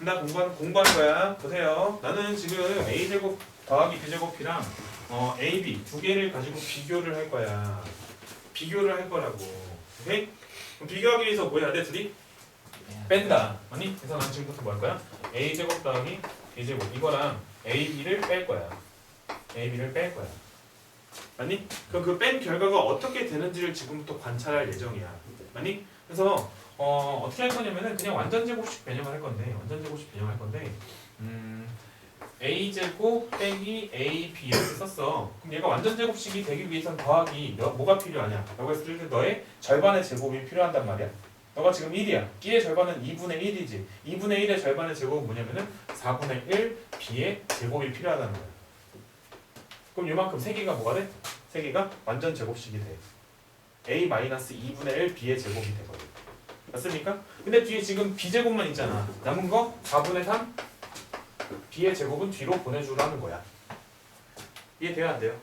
나 공부하는 공부하는 거야. 보세요. 나는 지금 a 제곱 더하기 b 제곱이랑 어, a, b 두 개를 가지고 비교를 할 거야. 비교를 할 거라고. 오케이? 그럼 비교하기 위해서 뭐 해야 돼, 둘이? 뺀다. 아니? 그래서 난 지금부터 뭐 할 거야? a 제곱 더하기 b 제곱 이거랑 a, b를 뺄 거야. a, b를 뺄 거야. 아니? 그럼 그 뺀 결과가 어떻게 되는지를 지금부터 관찰할 예정이야. 아니? 그래서 어, 어떻게 할 거냐면은 그냥 완전 제곱식 변형을 할 건데 완전 제곱식 변형을 할 건데 음, a 제곱 빼기 a b 이렇게 썼어. 그럼 얘가 완전 제곱식이 되기 위해선 더하기 몇, 뭐가 필요하냐? 라고 했을 때 너의 절반의 제곱이 필요한단 말이야. 너가 지금 1이야. b의 절반은 2분의 1이지. 2분의 1의 절반의 제곱은 뭐냐면은 4분의 1 b의 제곱이 필요하다는 거야. 그럼 요만큼 세 개가 뭐가 돼? 세 개가 완전 제곱식이 돼. a-2분의 1 b의 제곱이 되거든. 맞습니까? 근데 뒤에 지금 b제곱만 있잖아. 남은 거 4분의 3 b의 제곱은 뒤로 보내주라는 거야. 이해돼요? 안 돼요?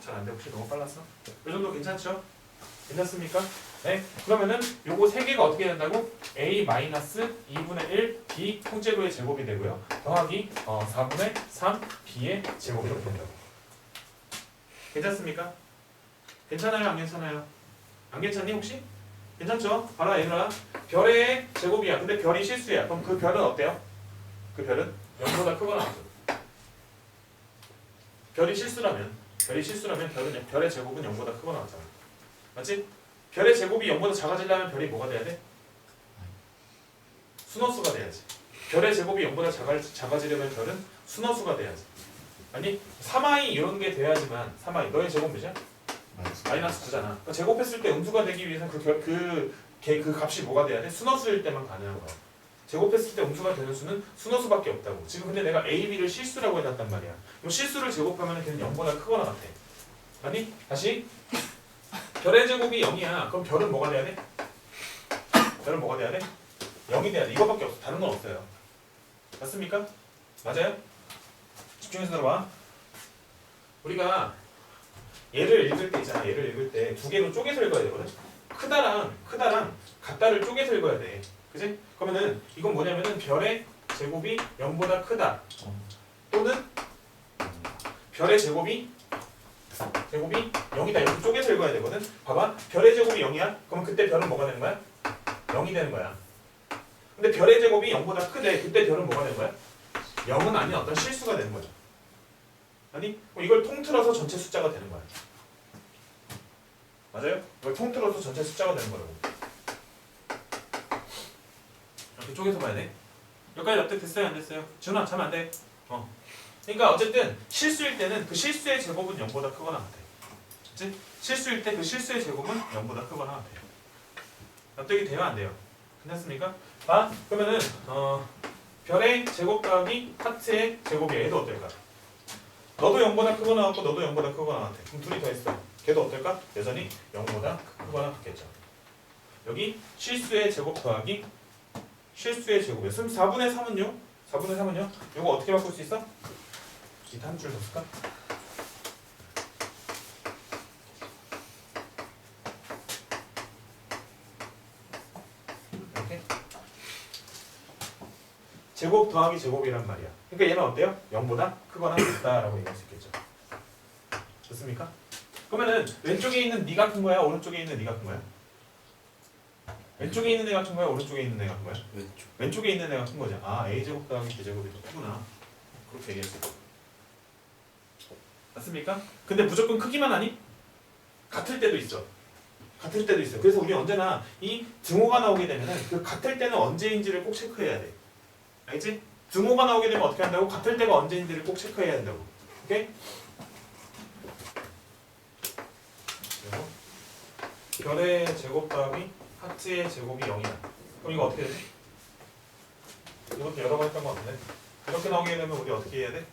잘 안 돼. 혹시 너무 빨랐어? 이 정도 괜찮죠? 괜찮습니까? 네. 그러면은 요거 세 개가 어떻게 된다고? a-2분의 1 b 통째로의 제곱이 되고요. 더하기 어, 4분의 3 b의 제곱이 된다고. 괜찮습니까? 괜찮아요? 안 괜찮아요? 안 괜찮니 혹시? 괜찮죠? 봐라 얘들아 별의 제곱이야 근데 별이 실수야 그럼 그 별은 어때요? 그 별은 0보다 크거나 별이 실수라면 별이 실수라면 별은 별의 제곱은 0보다 크거나 같잖아 맞지? 별의 제곱이 0보다 작아지려면 별이 뭐가 돼야 돼? 순호수가 돼야지 별의 제곱이 0보다 작아, 작아지려면 별은 순호수가 돼야지 아니 3i 이런 게 돼야지만 3i 너의 제곱 몇이야? 마이너스 9잖아. 그러니까 제곱했을 때 음수가 되기 위해서는 그, 결- 그, 걔, 그 값이 뭐가 돼야 돼? 순호수일 때만 가능한 거야. 제곱했을 때 음수가 되는 수는 순호수밖에 없다고. 지금 근데 내가 A, B를 실수라고 해놨단 말이야. 그럼 실수를 제곱하면 걔는 0보다 크거나 같아. 아니? 다시. 별의 제곱이 0이야. 그럼 별은 뭐가 돼야 돼? 별은 뭐가 돼야 돼? 0이 돼야 돼. 이거밖에 없어. 다른 건 없어요. 맞습니까? 맞아요? 집중해서 들어봐. 우리가 얘를 읽을 때 있잖아. 얘를 읽을 때 두 개로 쪼개서 읽어야 되거든. 크다랑 크다랑 같다를 쪼개서 읽어야 돼. 그지? 그러면은 이건 뭐냐면은 별의 제곱이 0보다 크다. 또는 별의 제곱이 제곱이 0이다. 이렇게 쪼개서 읽어야 되거든. 봐봐. 별의 제곱이 0이야. 그러면 그때 별은 뭐가 되는 거야? 0이 되는 거야. 근데 별의 제곱이 0보다 크대. 그때 별은 뭐가 되는 거야? 0은 아닌 어떤 실수가 되는 거야. 아니 뭐 이걸 통틀어서 전체 숫자가 되는 거야. 맞아요? 이걸 통틀어서 전체 숫자가 되는 거라고. 이렇게 쪼개서 봐야 돼. 여기까지 납득 됐어요? 안 됐어요? 지훈아 자면 안 돼. 어. 그러니까 어쨌든 실수일 때는 그 실수의 제곱은 0보다 크거나 같아. 그치? 실수일 때 그 실수의 제곱은 0보다 크거나 같아. 납득이 돼요? 안 돼요? 괜찮습니까? 봐. 그러면은 어, 별의 제곱 더하기 하트의 제곱이야. 얘도 어떨까? 너도 0보다 크거나 같고 너도 0보다 크거나 같아. 그럼 둘이 더 있어. 걔도 어떨까? 여전히 0보다 크거나 같겠죠. 여기 실수의 제곱 더하기 실수의 제곱이야. 그럼 4분의 3은요? 4분의 3은요? 이거 어떻게 바꿀 수 있어? 이한 줄 더 쓸까? 제곱 더하기 제곱이란 말이야. 그러니까 얘는 어때요? 0보다 크거나 같다라고 얘기할 수 있겠죠. 좋습니까? 그러면은 왼쪽에 있는 네가 큰 거야? 오른쪽에 있는 네가 큰 거야? 왼쪽에 있는 애가 큰 거야? 오른쪽에 있는 애가 큰 거야? 왼쪽 왼쪽에 있는 애가 큰 거죠. 아 a 제곱 더하기 b 제곱이 더 크구나. 그렇게 얘기할 수 있어. 맞습니까? 근데 무조건 크기만 하니? 같을 때도 있죠. 같을 때도 있어요. 그래서 우리 언제나 이 등호가 나오게 되면은 그 같을 때는 언제인지를 꼭 체크해야 돼. 알지? 등호가 나오게 되면 어떻게 한다고? 같을 때가 언제인지를 꼭 체크해야 한다고. 오케이? 그리고 별의 제곱 더하기 하트의 제곱이 0이야. 그럼 이거 어떻게 되지? 이것도 여러 번 했던 것 같은데. 이렇게 나오게 되면 우리 어떻게 해야 돼?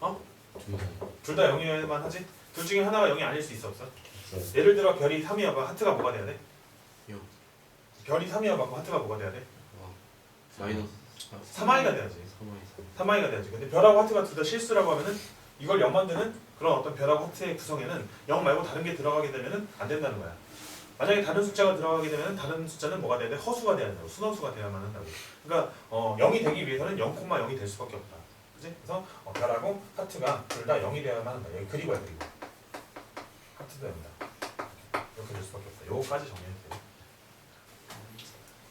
둘다 둘다 0이어야만 하지? 둘 중에 하나가 0이 아닐 수 있어 없어? 예를 들어 별이 3이어봐 하트가 뭐가 돼야 돼? 영. 별이 3이어봐 하트가 뭐가 돼야 돼? 마이너스 3i가 돼야지 3i 3i가 돼야지 근데 별하고 하트가 둘 다 실수라고 하면은 이걸 0 만드는 그런 어떤 별하고 하트의 구성에는 0 말고 다른 게 들어가게 되면은 안 된다는 거야 만약에 다른 숫자가 들어가게 되면 다른 숫자는 뭐가 돼야 돼? 허수가 돼야 된다고. 순원수가 돼야만 한다고. 그러니까 어, 0이 되기 위해서는 0,0이 될 수밖에 없다. 그지? 그래서 어, 별하고 하트가 둘 다 0이 되어야만 한다. 여기 그리고야 그리고. 하트도 됩니다. 이렇게 될 수밖에 없다. 요거까지 정리해도 돼요.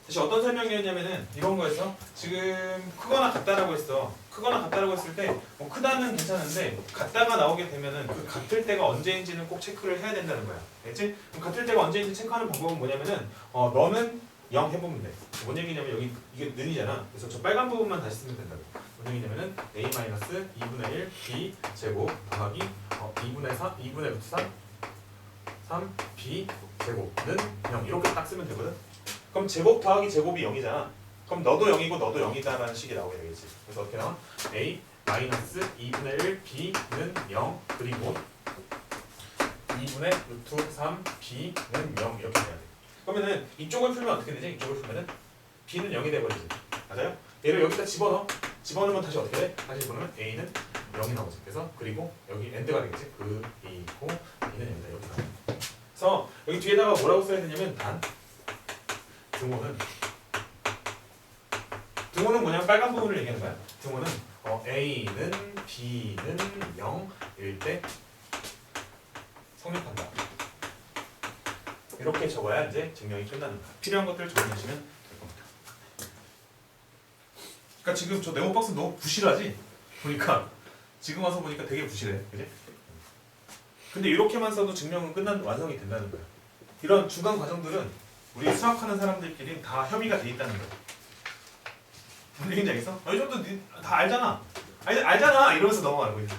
사실 어떤 설명이었냐면은 이런 거였어. 지금 크거나 같다라고 했어. 크거나 같다라고 했을 때 뭐 크다는 괜찮은데 같다가 나오게 되면은 그 같을 때가 언제인지는 꼭 체크를 해야 된다는 거야. 알겠지? 그럼 같을 때가 언제인지 체크하는 방법은 뭐냐면은 어 너는 0 해보면 돼. 뭔 얘기냐면 여기 이게 는이잖아. 그래서 저 빨간 부분만 다시 쓰면 된다고. 뭔 얘기냐면은 a 2분의 1 b 제곱 더하기 어, 2분의 3 2분의 루트 3 3 b 제곱은 0 이렇게 딱 쓰면 되거든. 그럼 제곱 더하기 제곱이 0이잖아. 그럼 너도 0이고 너도 0이다라는 식이 나오게 되겠지. 그래서 어떻게 나와? a 마이너스 2분의 1 b는 0 그리고 2분의 루트 3 b는 0 이렇게 돼야 돼. 그러면은 이쪽을 풀면 어떻게 되지? 이쪽을 풀면은 b는 0이 돼버리지. 맞아요? 얘를 여기다 집어넣어. 집어넣으면 다시 어떻게 돼? 다시 집어넣으면 a는 0이 나오지. 그래서 그리고 여기 end가 되겠지. 그리고 b는 0이다 이렇게 나와. 그래서 여기 뒤에다가 뭐라고 써야 되냐면 단 등호는 등호는 뭐냐면 빨간 부분을 얘기하는 거야. 등호는 어, A는 B는 0일 때 성립한다. 이렇게 적어야 이제 증명이 끝나는 거야. 필요한 것들을 정리하시면 될 겁니다. 그러니까 지금 저 네모 박스 너무 부실하지? 보니까 지금 와서 보니까 되게 부실해, 그지? 근데 이렇게만 써도 증명은 끝난 완성이 된다는 거야. 이런 중간 과정들은 우리 수학하는 사람들끼리 다 협의가 돼 있다는 거야. 무슨 얘기인지 알겠어? 어, 이 정도 니- 다 알잖아. 아니, 알잖아 이러면서 넘어가는 거지.